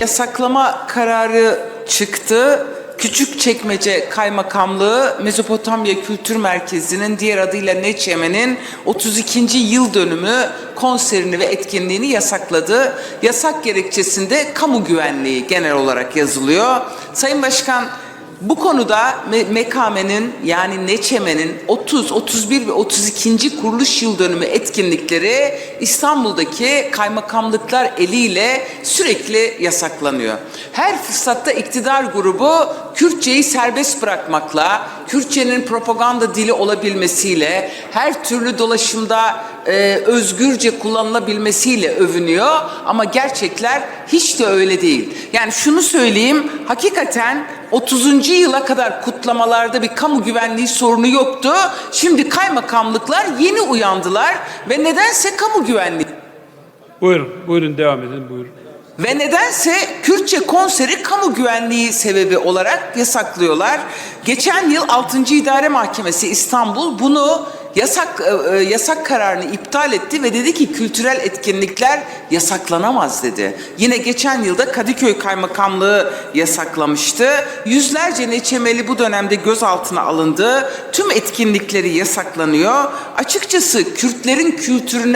Yasaklama kararı çıktı. Küçükçekmece Kaymakamlığı Mezopotamya Kültür Merkezi'nin diğer adıyla Neçemen'in 32. yıl dönümü konserini ve etkinliğini yasakladı. Yasak gerekçesinde kamu güvenliği genel olarak yazılıyor. Sayın Başkan bu konuda Mekame'nin yani Neçemen'in 30, 31 ve 32. kuruluş yıl dönümü etkinlikleri İstanbul'daki kaymakamlıklar eliyle sürekli yasaklanıyor. Her fırsatta iktidar grubu Kürtçeyi serbest bırakmakla, Kürtçenin propaganda dili olabilmesiyle, her türlü dolaşımda e, özgürce kullanılabilmesiyle övünüyor ama gerçekler hiç de öyle değil. Yani şunu söyleyeyim, hakikaten 30. yıla kadar kutlamalarda bir kamu güvenliği sorunu yoktu. Şimdi kaymakamlıklar yeni uyandılar ve nedense kamu güvenliği Buyurun, buyurun devam edin, buyurun. ve nedense Kürtçe konseri kamu güvenliği sebebi olarak yasaklıyorlar. Geçen yıl 6. İdare Mahkemesi İstanbul bunu yasak e, e, yasak kararını iptal etti ve dedi ki kültürel etkinlikler yasaklanamaz dedi. Yine geçen yılda Kadıköy Kaymakamlığı yasaklamıştı. Yüzlerce neçemeli bu dönemde gözaltına alındı. Tüm etkinlikleri yasaklanıyor. Açıkçası Kürtlerin kültürüne